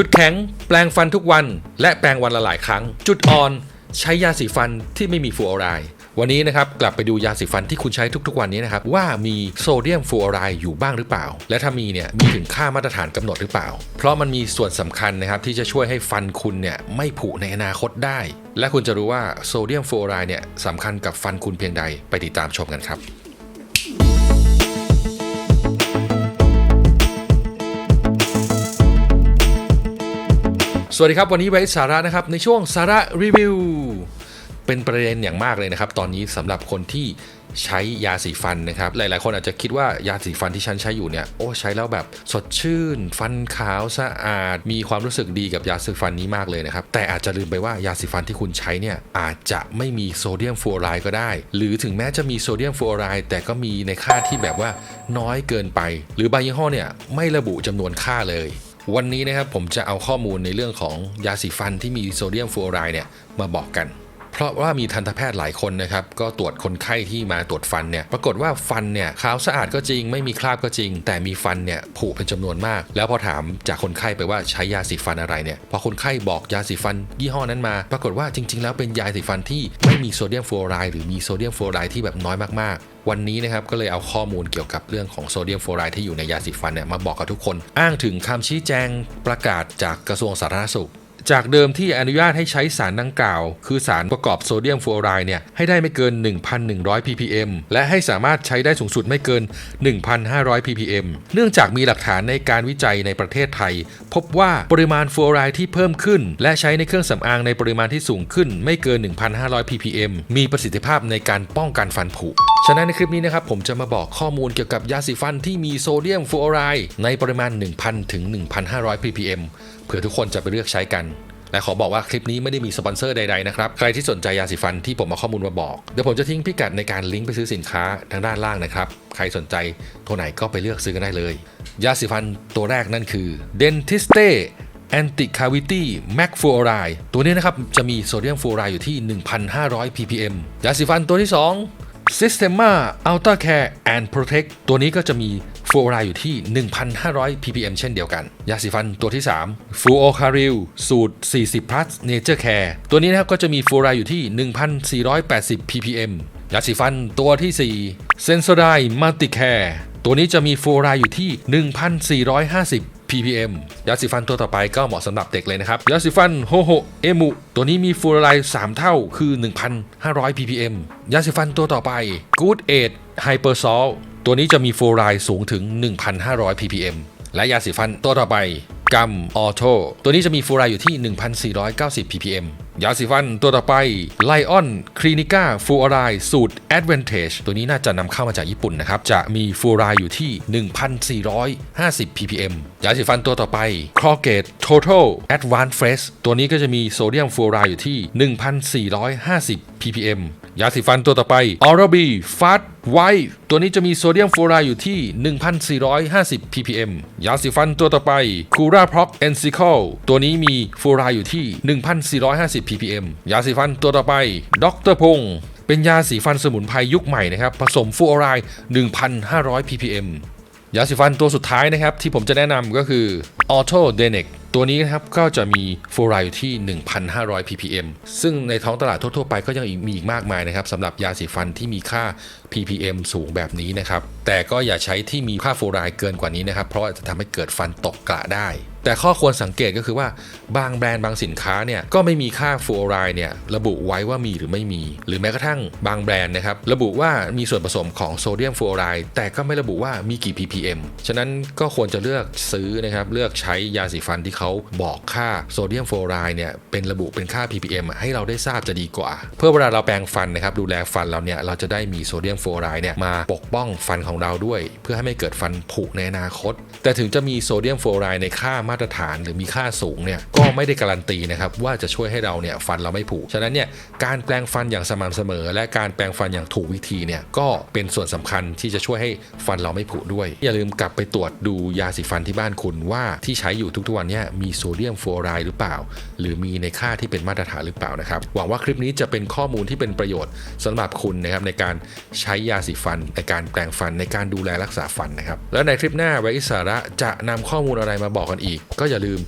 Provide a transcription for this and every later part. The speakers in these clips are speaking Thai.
จุดแข็ง แปลงฟันทุกวัน และแปลงวันละหลายครั้ง จุดอ่อน ใช้ยาสีฟันที่ไม่มีฟลูออไรด์วันนี้นะครับกลับไปดูยาสีฟันที่คุณใช้ทุกๆวันนี้นะครับว่ามีโซเดียมฟลูออไรด์อยู่บ้างหรือเปล่า และถ้ามีเนี่ยมีถึงค่ามาตรฐานกำหนดหรือเปล่า เพราะมันมีส่วนสำคัญนะครับที่จะช่วยให้ฟันคุณเนี่ยไม่ผุในอนาคตได้ และคุณจะรู้ว่าโซเดียมฟลูออไรด์เนี่ยสำคัญกับฟันคุณเพียงใดไปติดตามชมกันครับ สวัสดีครับ วันนี้ไว้สาระนะครับ ในช่วงสาระรีวิว เป็นประเด็นอย่างมากเลยนะครับ ตอนนี้สำหรับคนที่ใช้ยาสีฟันนะครับ หลาย ๆ คนอาจจะคิดว่ายาสีฟันที่ฉันใช้อยู่เนี่ยโอ้ใช้แล้วแบบสดชื่น ฟันขาวสะอาด มีความรู้สึกดีกับยาสีฟันนี้มากเลยนะครับ แต่อาจจะลืมไปว่ายาสีฟันที่คุณใช้เนี่ยอาจจะไม่มีโซเดียมฟลูออไรด์ก็ได้ หรือถึงแม้จะมีโซเดียมฟลูออไรด์แต่ก็มีในค่าที่แบบว่าน้อยเกินไป หรือบางยี่ห้อเนี่ยไม่ระบุจำนวนค่าเลย วันนี้นะครับผมจะเอาข้อมูลในเรื่องของยาสีฟันที่มีโซเดียมฟลูออไรด์เนี่ยมาบอกกัน เพราะว่ามีทันตแพทย์หลายคนนะครับ ก็ตรวจคนไข้ที่มาตรวจฟันเนี่ยปรากฏว่าฟันเนี่ยขาวสะอาดก็จริง ไม่มีคราบก็จริง แต่มีฟันเนี่ยผุเป็นจำนวนมาก แล้วพอถามจากคนไข้ไปว่าใช้ยาสีฟันอะไรเนี่ยพอคนไข้บอกยาสีฟันยี่ห้อนั้นมา ปรากฏว่าจริง ๆ แล้วเป็นยาสีฟันที่ ไม่มีโซเดียมฟลูออไรด์หรือมีโซเดียมฟลูออไรด์ที่แบบน้อยมากๆ วันนี้นะครับก็เลยเอาข้อมูลเกี่ยวกับเรื่องของโซเดียมฟลูออไรด์ที่อยู่ในยาสีฟันเนี่ยมาบอกกับทุกคน อ้างถึงคำชี้แจงประกาศจากกระทรวงสาธารณสุข จากเดิมที่อนุญาตให้ใช้สารดังกล่าว คือสารประกอบโซเดียมฟลูออไรด์เนี่ยให้ได้ไม่เกิน 1,100 ppm และให้สามารถใช้ได้สูงสุดไม่เกิน 1,500 ppm เนื่องจากมีหลักฐานในการวิจัยในประเทศไทย พบว่าปริมาณฟลูออไรด์ที่เพิ่มขึ้น และใช้ในเครื่องสำอางในปริมาณที่สูงขึ้นไม่เกิน 1,500 ppm มีประสิทธิภาพในการป้องกันฟันผุ ฉะนั้นในคลิปนี้นะครับผมจะมาบอกข้อมูลเกี่ยวกับยาสีฟันที่มีโซเดียมฟลูออไรด์ในปริมาณ 1,000 ถึง 1,500 ppm เผื่อทุกคนจะไปเลือกใช้กันและขอบอกว่าคลิปนี้ไม่ได้มีสปอนเซอร์ใดๆนะครับ ใครที่สนใจยาสีฟันที่ผมเอาข้อมูลมาบอก เดี๋ยวผมจะทิ้งพิกัดในการลิงก์ไปซื้อสินค้าทางด้านล่างนะครับ ใครสนใจตัวไหนก็ไปเลือกซื้อกันได้เลย ยาสีฟันตัวแรกนั่นคือ Dentiste Anti Cavity Mac Fluoride ตัวนี้นะครับจะมีโซเดียมฟลูออไรด์อยู่ที่ 1,500 ppm ยาสีฟันตัวที่ 2 Systema Ultra Care and Protect ตัวนี้ก็จะมีฟูออไรอยู่ที่ 1,500 ppm เช่นเดียวกัน ยาสีฟันตัวที่3 f l u o c a r i l สูตร 40 plus Nature Care ตัวนี้นะครับก็จะมีฟูออไรอยู่ที่ 1,480 ppm ยาสีฟันตัวที่ 4 Sensodyne Multicare ตัวนี้จะมีฟูออไรอยู่ที่ 1,450 ppm ยาสีฟันตัวต่อไปก็เหมาะสำหรับเด็กเลยนะครับยาสีฟันโฮโฮเอมุตัวนี้มีฟลูอไรด์3เท่าคือ 1,500 ppm ยาสีฟันตัวต่อไป Good Aid Hypersol ตัวนี้จะมีฟลูอไรด์สูงถึง 1,500 ppm และยาสีฟันตัวต่อไปกัมออโตตัวนี้จะมีฟลูอไรด์อยู่ที่ 1,490 ppm ยาสีฟันตัวต่อไป Lion Clinica f l u o r i d e สูตร Advantage ตัวนี้น่าจะนำเข้ามาจากญี่ปุ่นนะครับ จะมีฟลูออไรด์อยู่ที่ 1,450 ppm ยาสีฟันตัวต่อไป Colgate Total Advanced Fresh ตัวนี้ก็จะมีโซเดียมฟลูออไรด์อยู่ที่ 1,450 ppm ยาสีฟันตัวต่อไป Oral-B Fast White ตัวนี้จะมีโซเดียมฟลูออไรด์อยู่ที่ 1,450 ppm ยาสีฟันตัวต่อไป Cura Proc Encycle ตัวนี้มีฟลูออไรด์อยู่ที่ 1,450 ppm ยาสีฟันตัวต่อไป Dr. พงเป็นยาสีฟันสมุนไพรยุคใหม่นะครับ ผสมฟลูออไรด์ 1,500 ppm ยาสีฟันตัวสุดท้ายนะครับ ที่ผมจะแนะนำก็คือ Auto d e n e c ตัวนี้นะครับก็จะมีฟลูอไรด์อยู่ที่ 1,500 ppm ซึ่งในท้องตลาดทั่วๆไปก็ยังมีอีกมากมายนะครับสำหรับยาสีฟันที่มีค่า ppm สูงแบบนี้นะครับ แต่ก็อย่าใช้ที่มีค่าฟลูอไรด์เกินกว่านี้นะครับ เพราะอาจจะทำให้เกิดฟันตกกระได้ แต่ข้อควรสังเกตก็คือว่าบางแบรนด์บางสินค้าเนี่ยก็ไม่มีค่าฟลูออไรด์เนี่ยระบุไว้ว่ามีหรือไม่มี หรือแม้กระทั่งบางแบรนด์นะครับระบุว่ามีส่วนผสมของโซเดียมฟลูออไรด์แต่ก็ไม่ระบุว่ามีกี่ ppm ฉะนั้นก็ควรจะเลือกซื้อนะครับเลือกใช้ยาสีฟันที่เขาบอกค่าโซเดียมฟลูอไรด์เนี่ยเป็นระบุเป็นค่า ppm ให้เราได้ทราบจะดีกว่า เพื่อเวลาเราแปรงฟันนะครับดูแลฟันเราเนี่ยเราจะได้มีโซเดียมฟลูอไรด์เนี่ยมาปกป้องฟันของเราด้วย เพื่อให้ไม่เกิดฟันผุในอนาคต แต่ถึงจะมีโซเดียมฟลูอไรด์ในค่ามาตรฐานหรือมีค่าสูงเนี่ยก็ไม่ได้การันตีนะครับว่าจะช่วยให้เราเนี่ยฟันเราไม่ผุฉะนั้นเนี่ยการแปรงฟันอย่างสม่ำเสมอ และการแปรงฟันอย่างถูกวิธีเนี่ยก็เป็นส่วนสำคัญที่จะช่วยให้ฟันเราไม่ผุด้วย อย่าลืมกลับไปตรวจดูยาสีฟันที่บ้านคุณว่าที่ใช้อยู่ทุกๆวันเนี่ยมีโซเดียมฟลูออไรด์หรือเปล่า หรือมีในค่าที่เป็นมาตรฐานหรือเปล่านะครับ หวังว่าคลิปนี้จะเป็นข้อมูลที่เป็นประโยชน์สำหรับคุณนะครับในการใช้ยาสีฟัน ในการแปรงฟันในการดูแลรักษาฟันนะครับ แล้วในคลิปหน้าไว้สาระจะนำข้อมูลอะไรมาบอกกันอีก ก็อย่าลืม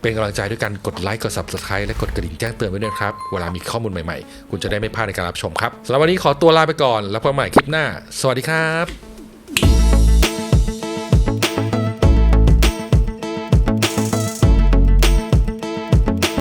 เป็นกำลังใจด้วยการกดไลค์กด subscribe และกดกระดิ่งแจ้งเตือนไว้ด้วยครับ เวลามีข้อมูลใหม่ๆ คุณจะได้ไม่พลาดในการรับชมครับสำหรับวันนี้ขอตัวลาไปก่อน แล้วพบกันใหม่คลิปหน้า สวัสดีครับ